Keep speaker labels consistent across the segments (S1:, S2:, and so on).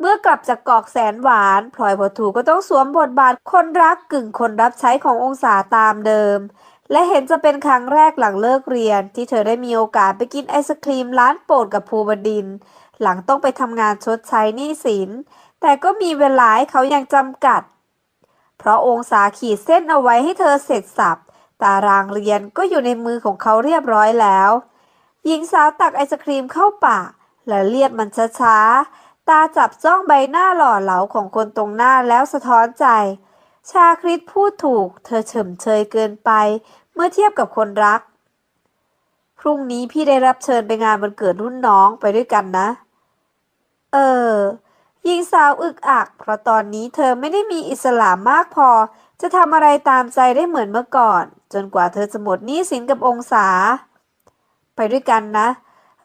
S1: เมื่อกลับจากกอกแสนหวานพลอยพอถูก็ต้องสวมบทบาทคนรักกึ่งคนรับใช้ขององศาตามเดิม และเห็นจะเป็นครั้งแรกหลังเลิกเรียน ที่เธอได้มีโอกาสไปกินไอศครีมร้านโปรดกับภูบดิน หลังต้องไปทำงานชดใช้หนี้สิน แต่ก็มีเวลาให้เขายังจำกัด เพราะองศาขีดเส้นเอาไว้ให้เธอเสร็จสับตารางเรียนก็อยู่ในมือของเขาเรียบร้อยแล้ว หญิงสาวตักไอศครีมเข้าปากและเลียดมันช้าๆ ตาจับจ้องใบหน้าหล่อเหลาของคนตรงหน้าแล้วสะท้อนใจ ชาคริตพูดถูก เธอเฉมเชยเกินไป เมื่อเทียบกับคนรัก พรุ่งนี้พี่ได้รับเชิญไปงานวันเกิดรุ่นน้องไปด้วยกันนะ เออหญิงสาวอึกอัก เพราะตอนนี้เธอไม่ได้มีอิสระมากพอ จะทำอะไรตามใจได้เหมือนเมื่อก่อน จนกว่าเธอจะหมดหนี้สินกับองศา ไปด้วยกันนะ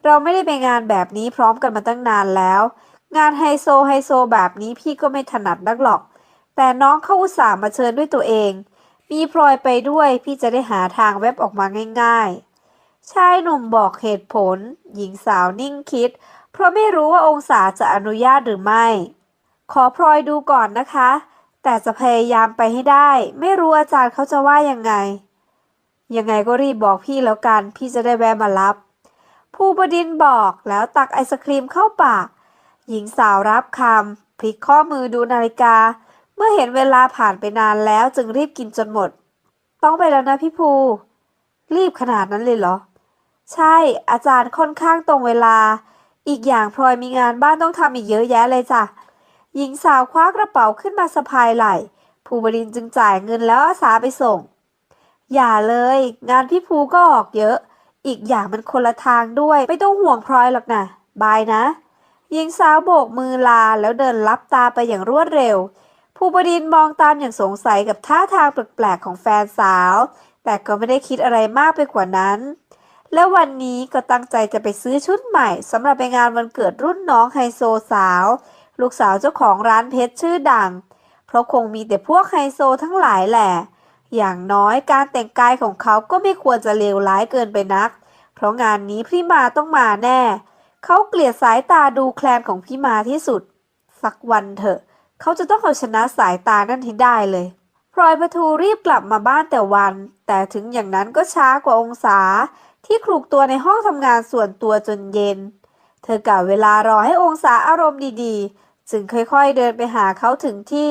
S1: เราไม่ได้ไปงานแบบนี้พร้อมกันมาตั้งนานแล้ว งานไฮโซไฮโซแบบนี้พี่ก็ไม่ถนัดนักหรอก แต่น้องเข้าอุตส่าห์มาเชิญด้วยตัวเอง มีพลอยไปด้วยพี่จะได้หาทางเว็บออกมาง่าย ๆ ชายหนุ่มบอกเหตุผล หญิงสาวนิ่งคิด เพราะไม่รู้ว่าองศาจะอนุญาตหรือไม่ ขอพลอยดูก่อนนะคะ แต่จะพยายามไปให้ได้ ไม่รู้อาจารย์เขาจะว่ายังไง ยังไงก็รีบบอกพี่แล้วกัน พี่จะได้แวะมารับผู้บดินบอกแล้วตักไอศครีมเข้าปาก หญิงสาวรับคำพลิกข้อมือดูนาฬิกา เมื่อเห็นเวลาผ่านไปนานแล้วจึงรีบกินจนหมด ต้องไปแล้วนะพี่ภู รีบขนาดนั้นเลยเหรอ ใช่อาจารย์ค่อนข้างตรงเวลา อีกอย่างพลอยมีงานบ้านต้องทำอีกเยอะแยะเลยจ้ะ หญิงสาวคว้ากระเป๋าขึ้นมาสะพายไหล่ภูบดินจึงจ่ายเงินแล้วอาสาไปส่ง อย่าเลย งานพี่ภูก็ออกเยอะ อีกอย่างมันคนละทางด้วย ไม่ต้องห่วงพลอยหรอกนะบายนะ หญิงสาวโบกมือลาแล้วเดินลับตาไปอย่างรวดเร็ว ภูบดินมองตามอย่างสงสัยกับท่าทางแปลกๆของแฟนสาว แต่ก็ไม่ได้คิดอะไรมากไปกว่านั้น และวันนี้ก็ตั้งใจจะไปซื้อชุดใหม่สำหรับไปงานวันเกิดรุ่นน้องไฮโซสาว ลูกสาวเจ้าของร้านเพชรชื่อดัง เพราะคงมีแต่พวกไฮโซทั้งหลายแหละ อย่างน้อยการแต่งกายของเขาก็ไม่ควรจะเลวร้ายเกินไปนัก เพราะงานนี้พี่มาต้องมาแน่ เขาเกลียดสายตาดูแคลนของพี่มาที่สุด สักวันเถอะ เขาจะต้องเอาชนะสายตานั่นให้ได้เลยพลอยประทูรีบกลับมาบ้านแต่วัน แต่ถึงอย่างนั้นก็ช้ากว่าองศา ที่คลุกตัวในห้องทำงานส่วนตัวจนเย็น เธอกะเวลารอให้องศาอารมณ์ดีๆ จึงค่อยๆเดินไปหาเขาถึงที่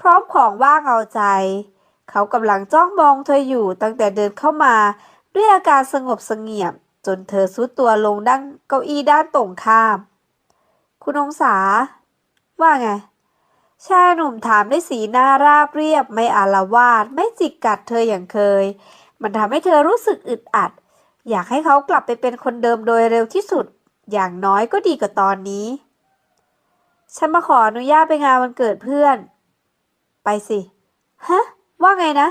S1: พร้อมของว่างเอาใจ เขากำลังจ้องมองเธออยู่ตั้งแต่เดินเข้ามา ด้วยอาการสงบเสงี่ยม จนเธอซุดตัวลงดั้งเก้าอี้ด้านตรงข้าม คุณองศา ว่าไง ชายหนุ่มถามด้วยสีหน้าราบเรียบไม่อาละวาดไม่จิกกัดเธออย่างเคย มันทำให้เธอรู้สึกอึดอัด อยากให้เขากลับไปเป็นคนเดิมโดยเร็วที่สุด อย่างน้อยก็ดีกว่าตอนนี้ ฉันมาขออนุญาตไปงานวันเกิดเพื่อน ไปสิ ฮะ ว่าไงนะ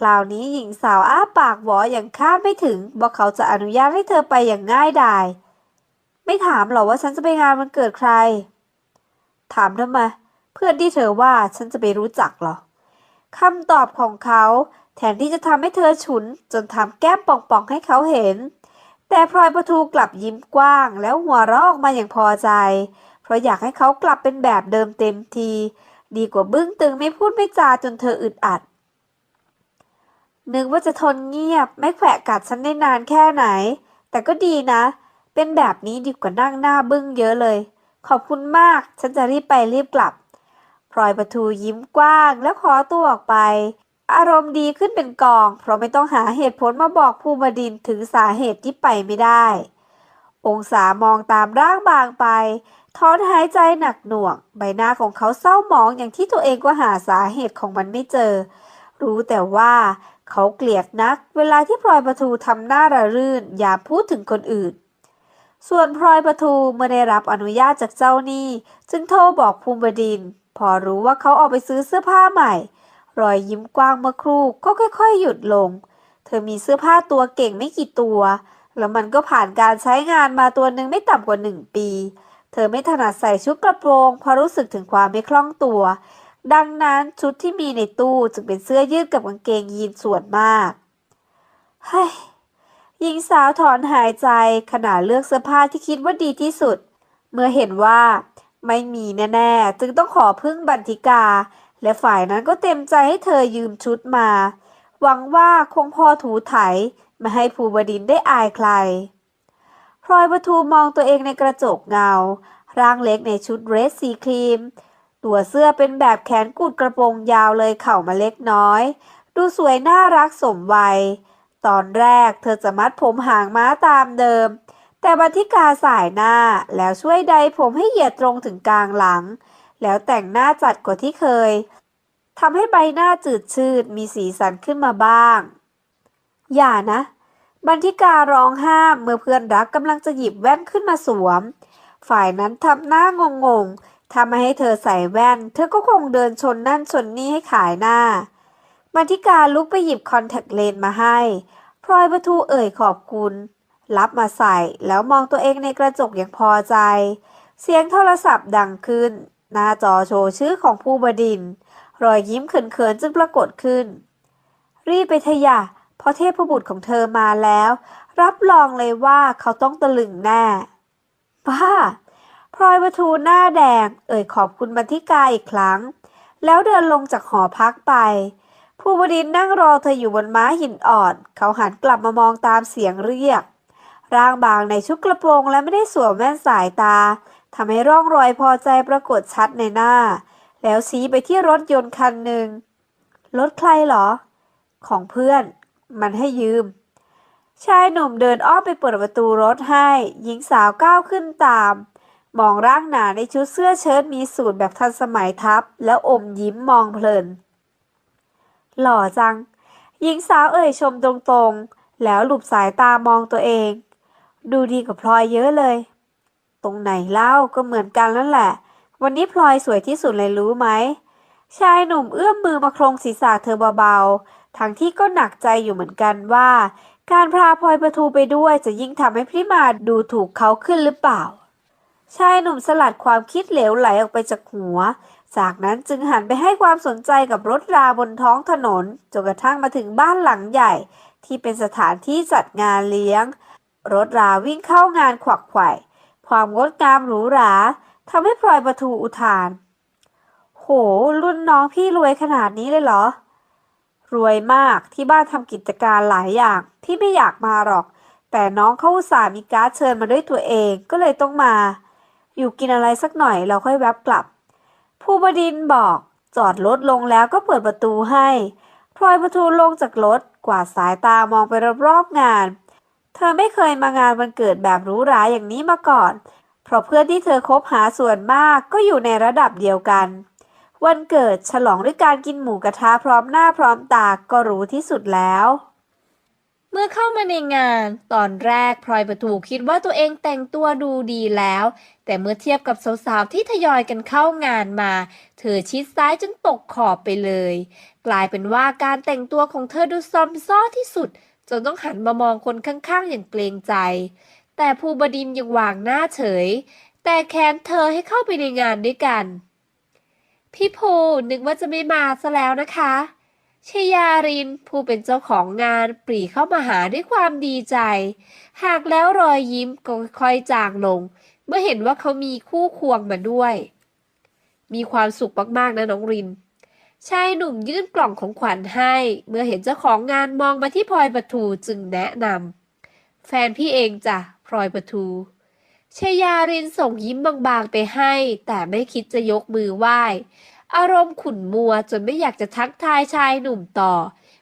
S1: คราวนี้หญิงสาวอ้าปากหวออย่างคาดไม่ถึงบอกเขาจะอนุญาตให้เธอไปอย่างง่ายดาย ไม่ถามหรอว่าฉันจะไปงานวันเกิดใคร ถามทำไมเพื่อนที่เธอว่าฉันจะไปรู้จักหรอคำตอบของเขาแทนที่จะทำให้เธอฉุน จนทำแก้มป่องๆให้เขาเห็น แต่พลอยประทูกลับยิ้มกว้าง แล้วหัวเราะออกมาอย่างพอใจ เพราะอยากให้เขากลับเป็นแบบเดิมเต็มที ดีกว่าบึ้งตึงไม่พูดไม่จาจนเธออึดอัด นึกว่าจะทนเงียบ ไม่แขวะกัดฉันได้นานแค่ไหน แต่ก็ดีนะ เป็นแบบนี้ดีกว่านั่งหน้าบึ้งเยอะเลย ขอบคุณมาก ฉันจะรีบไปรีบกลับพลอยประทูยิ้มกว้างแล้วขอตัวออกไป อารมณ์ดีขึ้นเป็นกอง เพราะไม่ต้องหาเหตุผลมาบอกภูบดินถึงสาเหตุที่ไปไม่ได้ องศามองตามร่างบางไปถอนหายใจหนักหน่วง ใบหน้าของเขาเศร้าหมองอย่างที่ตัวเองก็หาสาเหตุของมันไม่เจอ รู้แต่ว่า เขาเกลียดนัก เวลาที่พลอยประทูทำหน้าระรื่น อย่าพูดถึงคนอื่น ส่วนพลอยประทูเมื่อได้รับอนุญาตจากเจ้าหนี้ จึงโทรบอกภูมิบดิน พอรู้ว่าเขาออกไปซื้อเสื้อผ้าใหม่ รอยยิ้มกว้างเมื่อครู่ก็ค่อยๆ หยุดลง เธอมีเสื้อผ้าตัวเก่งไม่กี่ตัว แล้วมันก็ผ่านการใช้งานมาตัวหนึ่งไม่ต่ำกว่าหนึ่งปี เธอไม่ถนัดใส่ชุดกระโปรงเพราะรู้สึกถึงความไม่คล่องตัว ดังนั้นชุดที่มีในตู้จึงเป็นเสื้อยืดกับกางเกงยีนส่วนมากเฮ้ยหญิงสาวถอนหายใจขณะเลือกเสื้อผ้าที่คิดว่าดีที่สุด เมื่อเห็นว่าไม่มีแน่ๆ จึงต้องขอพึ่งบันทิกา และฝ่ายนั้นก็เต็มใจให้เธอยืมชุดมา หวังว่าคงพอถูไถไม่ให้ภูบดินได้อายใครพลอยประทูมองตัวเองในกระจกเงา ร่างเล็กในชุดเรสสีครีม ตัวเสื้อเป็นแบบแขนกุดกระโปรงยาวเลยเข่ามาเล็กน้อย ดูสวยน่ารักสมวัย ตอนแรกเธอจะมัดผมหางม้าตามเดิม แต่บันทิกาสายหน้าแล้วช่วยใดผมให้เหยียดตรงถึงกลางหลัง แล้วแต่งหน้าจัดกว่าที่เคยทำให้ใบหน้าจืดชืดมีสีสันขึ้นมาบ้าง อย่านะ บันทิการ้องห้ามเมื่อเพื่อนรักกำลังจะหยิบแว่นขึ้นมาสวม ฝ่ายนั้นทำหน้างงง ๆทำไม่ให้เธอใส่แว่น เธอก็คงเดินชนนั่นชนนี่ให้ขายหน้าบันทิกาลุกไปหยิบคอนแทคเลนส์มาให้ พลอยประทูเอ่ยขอบคุณ รับมาใส่แล้วมองตัวเองในกระจกอย่างพอใจ เสียงโทรศัพท์ดังขึ้น หน้าจอโชว์ชื่อของผู้บดินทร์รอยยิ้มเขินๆจึงปรากฏขึ้น รีบไปเถอะอย่าเพราะเทพบุตรของเธอมาแล้ว รับรองเลยว่าเขาต้องตะลึงแน่บ้า ลอยประทูหน้าแดง เอ่ยขอบคุณบันทิกาอีกครั้ง แล้วเดินลงจากหอพักไปผู้บดินนั่งรอเธออยู่บนม้าหินอ่อน เขาหันกลับมามองตามเสียงเรียก ร่างบางในชุดกระโปรงและไม่ได้สวมแว่นสายตาทำให้ร่องรอยพอใจปรากฏชัดในหน้า แล้วชี้ไปที่รถยนต์คันหนึ่งรถใครเหรอ ของเพื่อน มันให้ยืม ชายหนุ่มเดินอ้อมไปเปิดประตูรถให้ หญิงสาวก้าวขึ้นตาม มองร่างหนาในชุดเสื้อเชิ้ตมีสูตรแบบทันสมัยทับ แล้วอมยิ้มมองเพลิน หล่อจัง หญิงสาวเอ่ยชมตรงๆ แล้วหลุบสายตามองตัวเอง ดูดีกว่าพลอยเยอะเลย ตรงไหนเล่าก็เหมือนกันนั่นแหละ วันนี้พลอยสวยที่สุดเลยรู้ไหม ชายหนุ่มเอื้อมมือมาโครงศีรษะเธอเบาๆ ทั้งที่ก็หนักใจอยู่เหมือนกันว่า การพาพลอยประทูไปด้วยจะยิ่งทำให้พี่มาดูถูกเขาขึ้นหรือเปล่า ชายหนุ่มสลัดความคิดเหลวไหลออกไปจากหัว จากนั้นจึงหันไปให้ความสนใจกับรถราบนท้องถนนจนกระทั่งมาถึงบ้านหลังใหญ่ ที่เป็นสถานที่จัดงานเลี้ยง รถราวิ่งเข้างานขวักไขว่ความงดงามหรูหราทำให้พลอยประทูอุทาน โห รุ่นน้องพี่รวยขนาดนี้เลยเหรอ รวยมากที่บ้านทำกิจการหลายอย่าง พี่ไม่อยากมาหรอก แต่น้องเข้าสามีการ์ดเชิญมาด้วยตัวเองก็เลยต้องมา อยู่กินอะไรสักหน่อยเราค่อยแวบกลับผู้บดินบอกจอดรถลงแล้วก็เปิดประตูให้พลอยประทูลงจากรถกวาดสายตามองไปรอบๆงาน เธอไม่เคยมางานวันเกิดแบบหรูหราอย่างนี้มาก่อน เพราะเพื่อนที่เธอคบหาส่วนมากก็อยู่ในระดับเดียวกัน วันเกิดฉลองด้วยการกินหมูกระทะพร้อมหน้าพร้อมตาก็รู้ที่สุดแล้ว
S2: เมื่อเข้ามาในงานตอนแรกพลอยประตูคิดว่าตัวเองแต่งตัวดูดีแล้ว แต่เมื่อเทียบกับสาวๆที่ทยอยกันเข้างานมา เธอชิดซ้ายจนตกขอบไปเลย กลายเป็นว่าการแต่งตัวของเธอดูซอมซ้อที่สุด จนต้องหันมามองคนข้างๆอย่างเกรงใจ แต่ภูบดินยังวางหน้าเฉย แต่แค้นเธอให้เข้าไปในงานด้วยกัน พี่ภูนึกว่าจะไม่มาซะแล้วนะคะ ชยารินผู้เป็นเจ้าของงานปรีเข้ามาหาด้วยความดีใจ หากแล้วรอยยิ้มก็ค่อยจางลง เมื่อเห็นว่าเขามีคู่ควงมาด้วย มีความสุขมากๆนะน้องริน ชายหนุ่มยื่นกล่องของขวัญให้ เมื่อเห็นเจ้าของงานมองมาที่พลอยประทูจึงแนะนำแฟนพี่เองจ้ะพลอยประทูชยารินส่งยิ้มบางๆไปให้ แต่ไม่คิดจะยกมือไหว้ อารมณ์ขุ่นมัวจนไม่อยากจะทักทายชายหนุ่มต่อ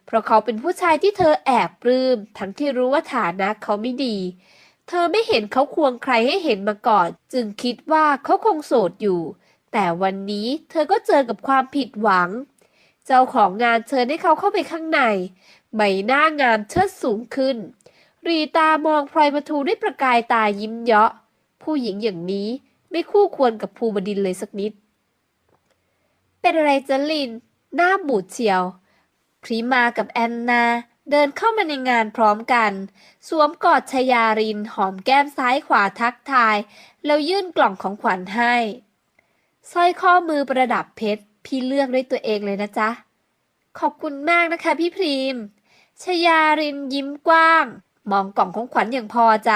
S2: เพราะเขาเป็นผู้ชายที่เธอแอบปลื้ม ทั้งที่รู้ว่าฐานะเขาไม่ดี เธอไม่เห็นเขาควงใครให้เห็นมาก่อน จึงคิดว่าเขาคงโสดอยู่ แต่วันนี้เธอก็เจอกับความผิดหวัง เจ้าของงานเชิญให้เขาเข้าไปข้างใน ใบหน้างามเชิดสูงขึ้น รีตามองพลอยประทูด้วยประกายตายิ้มเยาะ ผู้หญิงอย่างนี้ไม่คู่ควรกับภูบดินเลยสักนิด เป็นอะไรจะลิน หน้าบูดเฉียว พริมากับแอนนาเดินเข้ามาในงานพร้อมกัน สวมกอดชยารินหอมแก้มซ้ายขวาทักทาย แล้วยื่นกล่องของขวัญให้สร้อยข้อมือประดับเพชร พี่เลือกด้วยตัวเองเลยนะจ๊ะ ขอบคุณมากนะคะพี่พรีมชยารินยิ้มกว้าง มองกล่องของขวัญอย่างพอใจ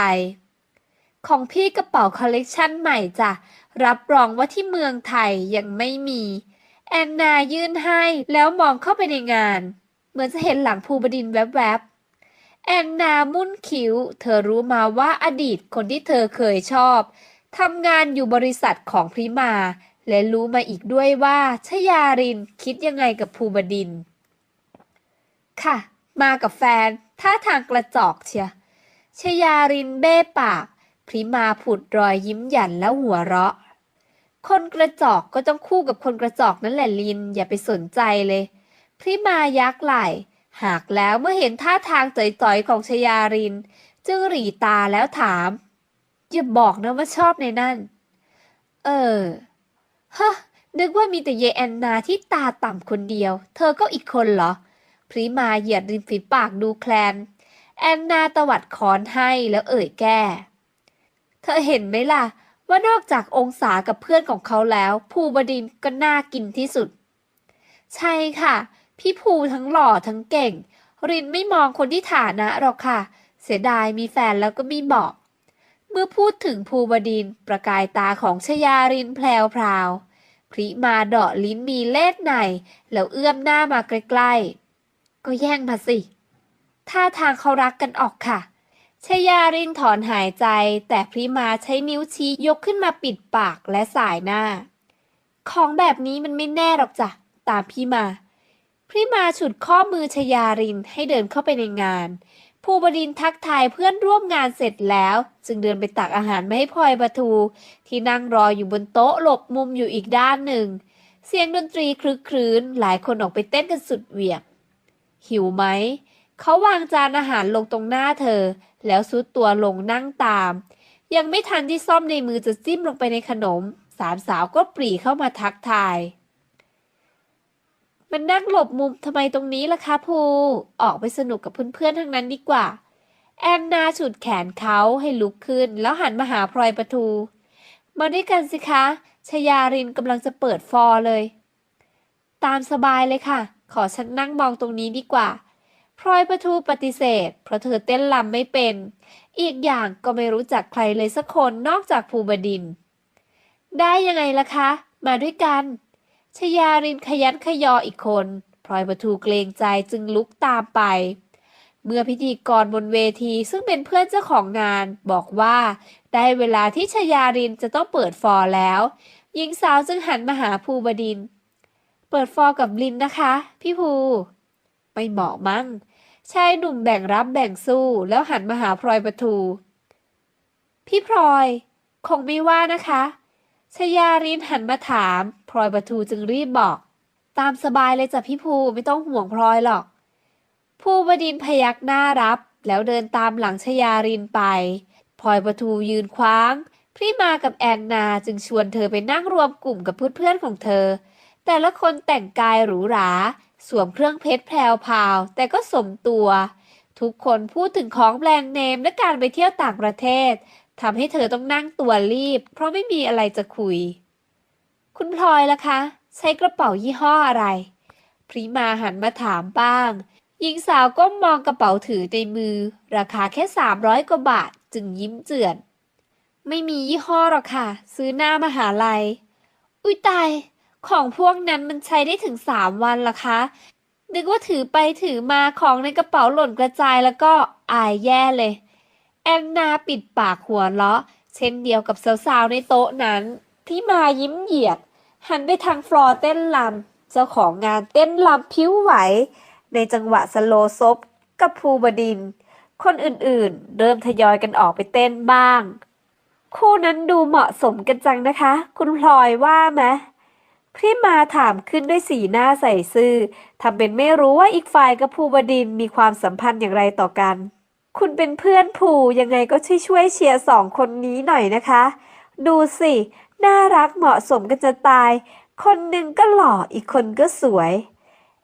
S2: ของพี่กระเป๋าคอลเลกชันใหม่จ้ะ
S1: รับรองว่าที่เมืองไทยยังไม่มี แอนนายื่นให้แล้วมองเข้าไปในงาน เหมือนจะเห็นหลังภูบดินแวบๆ แอนนามุ่นคิ้ว เธอรู้มาว่าอดีตคนที่เธอเคยชอบทำงานอยู่บริษัทของพริมา และรู้มาอีกด้วยว่าชยารินคิดยังไงกับภูบดิน ค่ะ มากับแฟนท่าทางกระจอกเชียชยารินเบ้ปาก พริมาผุดรอยยิ้มหยันแล้วหัวเราะ คนกระจอกก็ต้องคู่กับคนกระจอกนั่นแหละลิน อย่าไปสนใจเลยพริมายักไหลหากแล้วเมื่อเห็นท่าทางจ่อยๆของชยาริน จึงหรีตาแล้วถาม อย่าบอกนะว่าชอบในนั่น เออ ฮะ นึกว่ามีแต่เยแอนนาที่ตาต่ำคนเดียว เธอก็อีกคนเหรอ พริมาเหยียดริมฝีปากดูแคลน แอนนาตวัดคอนให้แล้วเอ่ยแก้ เธอเห็นไหมล่ะ ว่านอกจากองศากับเพื่อนของเขาแล้ว ภูบดินก็น่ากินที่สุด ใช่ค่ะ พี่ภูทั้งหล่อทั้งเก่ง รินไม่มองคนที่ฐานะหรอกค่ะ เสียดายมีแฟนแล้วก็ไม่บอกเมื่อพูดถึงภูบดินประกายตาของชยารินแพลวพราวพริมาเดาะลิ้นมีเล่ห์ในแล้วเอื้อมหน้ามาใกล้ๆ ก็แย่งมาสิท่าทางเขารักกันออกค่ะ ชยารินถอนหายใจ แต่พริมาใช้นิ้วชี้ยกขึ้นมาปิดปากและสายหน้า ของแบบนี้มันไม่แน่หรอกจ้ะ ตามพี่มา พริมาฉุดข้อมือชยารินให้เดินเข้าไปในงาน ภูบดินทักทายเพื่อนร่วมงานเสร็จแล้ว จึงเดินไปตักอาหารมาให้พลอยปะทู ที่นั่งรออยู่บนโต๊ะหลบมุมอยู่อีกด้านหนึ่ง เสียงดนตรีคลึกครื้น หลายคนออกไปเต้นกันสุดเหวี่ยงหิวไหม เขาวางจานอาหารลงตรงหน้าเธอ แล้วซุดตัวลงนั่งตาม ยังไม่ทันที่ซ่อมในมือจะจิ้มลงไปในขนม สามสาวก็ปรีเข้ามาทักทาย มันนั่งหลบมุมทำไมตรงนี้ล่ะคะภูออกไปสนุกกับเพื่อนๆทั้งนั้นดีกว่า แอนนาฉุดแขนเขาให้ลุกขึ้น แล้วหันมาหาพลอยประทูมาด้วยกันสิคะชยารินกำลังจะเปิดฟอร์เลย ตามสบายเลยค่ะ ขอฉันนั่งมองตรงนี้ดีกว่า พลอยประทูปฏิเสธ เพราะเธอเต้นลำไม่เป็น อีกอย่างก็ไม่รู้จักใครเลยสักคนนอกจากภูบดิน ได้ยังไงล่ะคะ มาด้วยกันชยารินขยันขยออีกคนพลอยประทูเกรงใจจึงลุกตามไป เมื่อพิธีกรบนเวทีซึ่งเป็นเพื่อนเจ้าของงานบอกว่า ได้เวลาที่ชยารินจะต้องเปิดฟอร์แล้วหญิงสาวจึงหันมาหาภูบดิน เปิดฟอร์กับลินนะคะ พี่ภู ไม่เหมาะมั้ง ชายหนุ่มแบ่งรับแบ่งสู้แล้วหันมาหาพลอยประทู พี่พลอย คงไม่ว่านะคะชยารินหันมาถามพลอยประทูจึงรีบบอก ตามสบายเลยจ้ะพี่ภูไม่ต้องห่วงพลอยหรอก ภูบดินพยักหน้ารับ แล้วเดินตามหลังชยารินไปพลอยประทูยืนคว้างพริมากับแอนนาจึงชวนเธอไปนั่งรวมกลุ่มกับเพื่อนๆของเธอ แต่ละคนแต่งกายหรูหรา สวมเครื่องเพชรแพรวพาว แต่ก็สมตัว ทุกคนพูดถึงของแบรนด์เนมและการไปเที่ยวต่างประเทศทำให้เธอต้องนั่งตัวรีบ เพราะไม่มีอะไรจะคุย คุณพลอยล่ะคะ ใช้กระเป๋ายี่ห้ออะไร พริมาหันมาถามบ้างหญิงสาวก้มมองกระเป๋าถือในมือ ราคาแค่ 300 กว่าบาท จึงยิ้มเจือน ไม่มียี่ห้อหรอกค่ะ ซื้อหน้ามหาลัย อุ้ยตาย ของพวกนั้นมันใช้ได้ถึงสามวันล่ะคะ นึกว่าถือไปถือมาของในกระเป๋าหล่นกระจายแล้วก็อายแย่เลย แอนนาปิดปากหัวเราะ เช่นเดียวกับสาวๆในโต๊ะนั้น ที่มายิ้มเหยียด หันไปทางฟลอร์เต้นลำเจ้าของงานเต้นลำผิวไหว ในจังหวะสโลซบกับภูบดิน คนอื่นๆ เริ่มทยอยกันออกไปเต้นบ้าง คู่นั้นดูเหมาะสมกันจังนะคะ คุณพลอยว่าไหม พี่มาถามขึ้นด้วยสีหน้าใส่ซื่อทำเป็นไม่รู้ว่าอีกฝ่ายกับภูบดินมีความสัมพันธ์อย่างไรต่อกัน คุณเป็นเพื่อนภูยังไงก็ช่วยช่วยเชียร์สองคนนี้หน่อยนะคะ ดูสิ น่ารักเหมาะสมกันจะตาย คนหนึ่งก็หล่ออีกคนก็สวย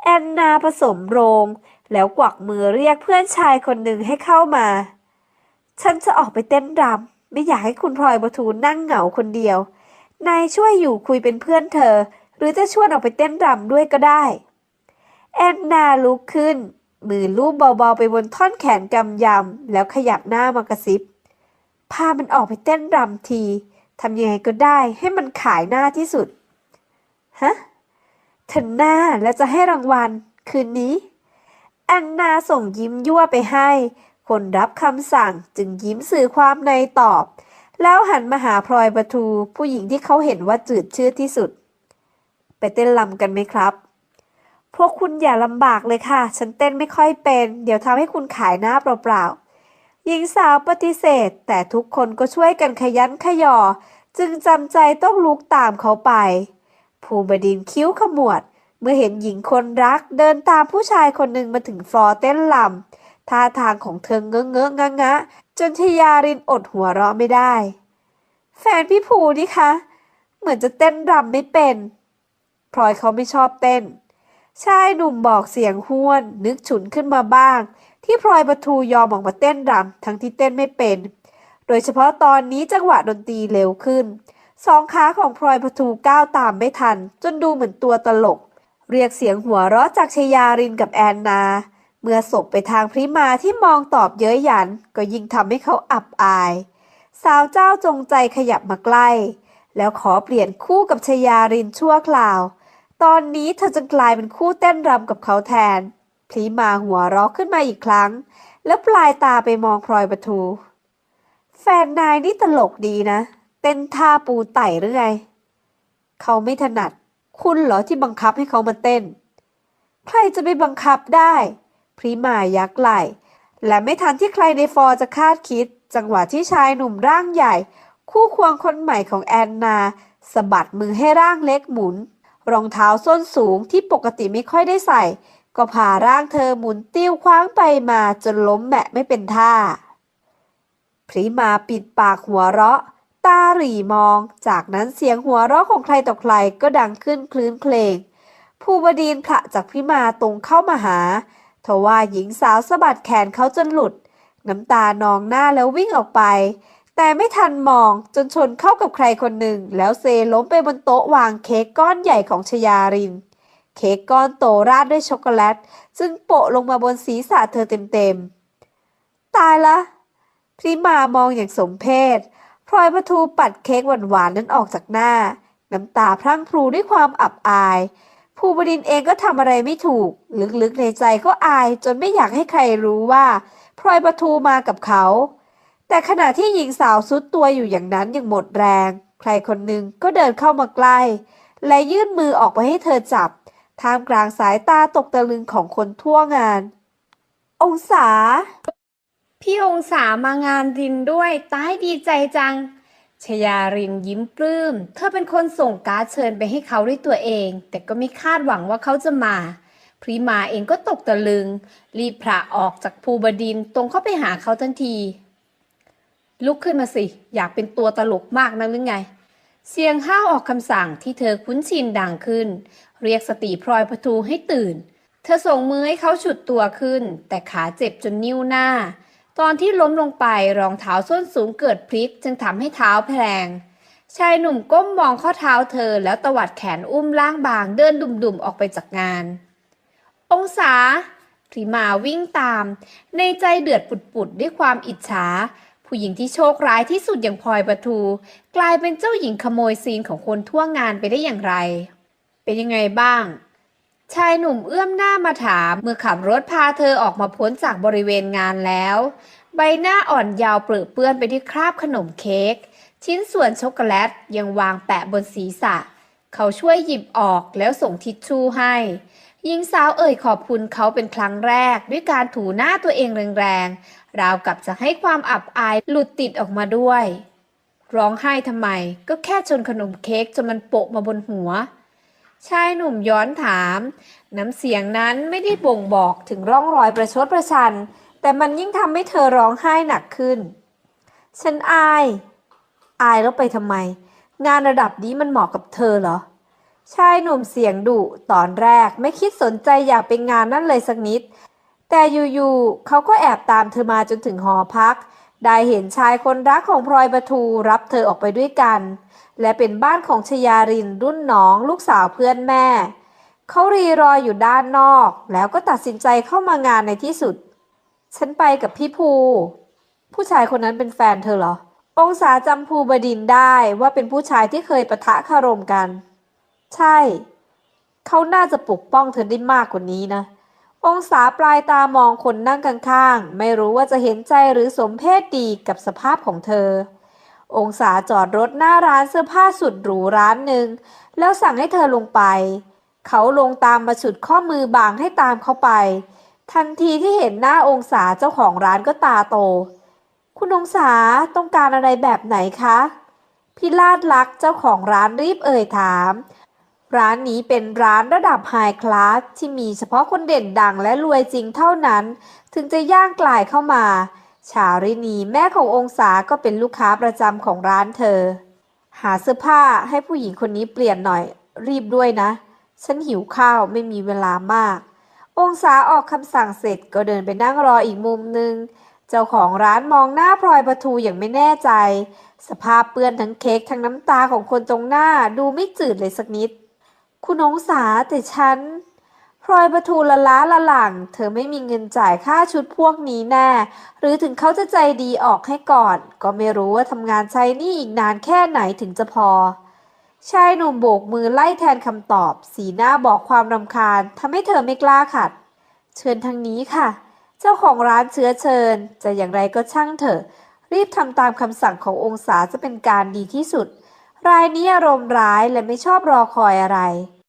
S1: แอนนาผสมโรง แล้วกวักมือเรียกเพื่อนชายคนหนึ่งให้เข้ามา ฉันจะออกไปเต้นรำไม่อยากให้คุณพลอยบทูนั่งเหงาคนเดียวนายช่วยอยู่คุยเป็นเพื่อนเธอ หรือจะชวนออกไปเต้นรำด้วยก็ได้ แอนนาลุกขึ้น มือลูบเบาๆไปบนท่อนแขนกำยำ แล้วขยับหน้ามากระซิบ พามันออกไปเต้นรำทีทำยังไงก็ได้ให้มันขายหน้าที่สุด ฮะเธอหน้าแล้วจะให้รางวัลคืนนี้ แอนนาส่งยิ้มยั่วไปให้ คนรับคำสั่งจึงยิ้มสื่อความในตอบ แล้วหันมาหาพลอยประทู ผู้หญิงที่เขาเห็นว่าจืดชืดที่สุด ไปเต้นลำกันไหมครับ พวกคุณอย่าลำบากเลยค่ะ ฉันเต้นไม่ค่อยเป็น เดี๋ยวทำให้คุณขายหน้าเปล่าๆ หญิงสาวปฏิเสธ แต่ทุกคนก็ช่วยกันขยันขยอ จึงจำใจต้องลุกตามเขาไป ภูบดินทร์คิ้วขมวด เมื่อเห็นหญิงคนรักเดินตามผู้ชายคนหนึ่งมาถึงฟลอร์เต้นลำท่าทางของเธอเงอะเงอะงะงะจนชยารินอดหัวเราะไม่ได้ แฟนพี่ภูนี่คะ เหมือนจะเต้นรำไม่เป็น พลอยเขาไม่ชอบเต้น ชายหนุ่มบอกเสียงห้วน นึกฉุนขึ้นมาบ้าง ที่พลอยประทูยอมออกมาเต้นรำทั้งที่เต้นไม่เป็น โดยเฉพาะตอนนี้จังหวะดนตรีเร็วขึ้น สองขาของพลอยประทูก้าวตามไม่ทัน จนดูเหมือนตัวตลก เรียกเสียงหัวเราะจากชยารินกับแอนนา เมื่อศพไปทางพริมาที่มองตอบเย้ยหยัน ก็ยิ่งทำให้เขาอับอาย สาวเจ้าจงใจขยับมาใกล้ แล้วขอเปลี่ยนคู่กับชยารินชั่วคราว ตอนนี้เธอจะกลายเป็นคู่เต้นรำกับเขาแทน พลีมาหัวเราะขึ้นมาอีกครั้ง แล้วปลายตาไปมองพลอยประทูแฟนนายนี่ตลกดีนะ เต้นท่าปูไต่หรือไง เขาไม่ถนัด คุณเหรอที่บังคับให้เขามาเต้น ใครจะไปบังคับได้ พริมายักไหล่และไม่ทันที่ใครในฟอร์จะคาดคิด จังหวะที่ชายหนุ่มร่างใหญ่ คู่ควงคนใหม่ของแอนนาสะบัดมือให้ร่างเล็กหมุน รองเท้าส้นสูงที่ปกติไม่ค่อยได้ใส่ ก็พาร่างเธอหมุนติ้วคว้างไปมาจนล้มแบะไม่เป็นท่า พริมาปิดปากหัวเราะ ตาหรี่มอง จากนั้นเสียงหัวเราะของใครต่อใครก็ดังขึ้นคลื้นเพลงภูบดีนผละจากพริมาตรงเข้ามาหาทว่าหญิงสาวสะบัดแขนเขาจนหลุด น้ำตานองหน้าแล้ววิ่งออกไป แต่ไม่ทันมองจนชนเข้ากับใครคนหนึ่ง แล้วเซล้มไปบนโต๊ะวางเค้กก้อนใหญ่ของชยาริน เค้กก้อนโตราดด้วยช็อกโกแลต ซึ่งโปะลงมาบนศีรษะเธอเต็มๆ ตายละพริมามองอย่างสมเพชพลอยประทูปัดเค้กหวานๆนั้นออกจากหน้า น้ำตาพรั่งพรูด้วยความอับอาย ภูบดินเองก็ทำอะไรไม่ถูก ลึกๆในใจก็อายจนไม่อยากให้ใครรู้ว่าพลอยประทูมากับเขา แต่ขณะที่หญิงสาวซุดตัวอยู่อย่างนั้นอย่างหมดแรง ใครคนหนึ่งก็เดินเข้ามาใกล้ และยื่นมือออกไปให้เธอจับ ท่ามกลางสายตาตกตะลึงของคนทั่วงาน องศา
S2: พี่องศามางานรินด้วยตายดีใจจัง ชยารินยิ้มปลื้ม เธอเป็นคนส่งการ์ดเชิญไปให้เขาด้วยตัวเอง แต่ก็ไม่คาดหวังว่าเขาจะมาพรีมาเองก็ตกตะลึง รีบพระออกจากภูบดินตรงเข้าไปหาเขาทันที ลุกขึ้นมาสิ อยากเป็นตัวตลกมากนะหรือไง เสียงห้าวออกคำสั่งที่เธอคุ้นชินดังขึ้น เรียกสติพลอยประทูให้ตื่น เธอส่งมือให้เขาฉุดตัวขึ้น แต่ขาเจ็บจนนิ้วหน้า ตอนที่ล้มลงไปรองเท้าส้นสูงเกิดพลิก จึงทำให้เท้าแพลงชายหนุ่มก้มมองข้อเท้าเธอแล้วตวัดแขนอุ้มล่างบางเดินดุ่มๆออกไปจากงาน องศาพริมาวิ่งตาม ในใจเดือดปุดๆด้วยความอิจฉา ผู้หญิงที่โชคร้ายที่สุดอย่างพลอยประทู กลายเป็นเจ้าหญิงขโมยซีนของคนทั่วงานไปได้อย่างไร เป็นยังไงบ้าง ชายหนุ่มเอื้อมหน้ามาถาม เมื่อขับรถพาเธอออกมาพ้นจากบริเวณงานแล้ว ใบหน้าอ่อนยาวเปรอะเปื้อนไปด้วยคราบขนมเค้กชิ้นส่วนช็อกโกแลตยังวางแปะบนศีรษะ เขาช่วยหยิบออกแล้วส่งทิชชู่ให้หญิงสาวเอ่ยขอบคุณเขาเป็นครั้งแรกด้วยการถูหน้าตัวเองแรง ราวกับจะให้ความอับอายหลุดติดออกมาด้วย ร้องไห้ทำไม ก็แค่ชนขนมเค้กจนมันโปะมาบนหัว ชายหนุ่มย้อนถาม น้ำเสียงนั้นไม่ได้บ่งบอกถึงร่องรอยประชดประชัน แต่มันยิ่งทำให้เธอร้องไห้หนักขึ้น ฉันอาย อายแล้วไปทำไม งานระดับนี้มันเหมาะกับเธอเหรอชายหนุ่มเสียงดุตอนแรกไม่คิดสนใจอยากเป็นงานนั่นเลยสักนิด แต่อยู่ๆเขาก็แอบตามเธอมาจนถึงหอพัก ได้เห็นชายคนรักของพลอยประทูรับเธอออกไปด้วยกัน และเป็นบ้านของชยารินรุ่นน้องลูกสาวเพื่อนแม่ เขารีรออยู่ด้านนอก แล้วก็ตัดสินใจเข้ามางานในที่สุด ฉันไปกับพี่ภู ผู้ชายคนนั้นเป็นแฟนเธอเหรอ
S1: องศาจำภูบดินได้ว่าเป็นผู้ชายที่เคยประทะคารมกัน ใช่ เขาน่าจะปกป้องเธอได้มากกว่านี้นะ องศาปลายตามองคนนั่งข้างๆ ไม่รู้ว่าจะเห็นใจหรือสมเพศดีกับสภาพของเธอ องศาจอดรถหน้าร้านเสื้อผ้าสุดหรูร้านหนึ่ง แล้วสั่งให้เธอลงไป เขาลงตามมาฉุดข้อมือบางให้ตามเขาไป ทันทีที่เห็นหน้าองศาเจ้าของร้านก็ตาโต คุณองศาต้องการอะไรแบบไหนคะ พิลาดลักเจ้าของร้านรีบเอ่ยถาม ร้านนี้เป็นร้านระดับไฮคลาสที่มีเฉพาะคนเด่นดังและรวยจริงเท่านั้น ถึงจะย่างกลายเข้ามา ชารินีแม่ขององศาก็เป็นลูกค้าประจำของร้านเธอ หาเสื้อผ้าให้ผู้หญิงคนนี้เปลี่ยนหน่อย รีบด้วยนะ ฉันหิวข้าวไม่มีเวลามาก องศาออกคำสั่งเสร็จก็เดินไปนั่งรออีกมุมหนึ่งเจ้าของร้านมองหน้าพลอยประทูอย่างไม่แน่ใจ สภาพเปื้อนทั้งเค้กทั้งน้ำตาของคนตรงหน้าดูไม่จืดเลยสักนิด คุณองศาแต่ฉันพลอยประทูละล้าละหลัง เธอไม่มีเงินจ่ายค่าชุดพวกนี้แน่ หรือถึงเขาจะใจดีออกให้ก่อน ก็ไม่รู้ว่าทำงานใช้นี่อีกนานแค่ไหนถึงจะพอ ชายหนุ่มโบกมือไล่แทนคำตอบ สีหน้าบอกความรำคาญทำให้เธอไม่กล้าขัด เชิญทางนี้ค่ะ เจ้าของร้านเชื้อเชิญ จะอย่างไรก็ช่างเถอะ รีบทำตามคำสั่งขององศาจะเป็นการดีที่สุด รายนี้อารมณ์ร้ายและไม่ชอบรอคอยอะไร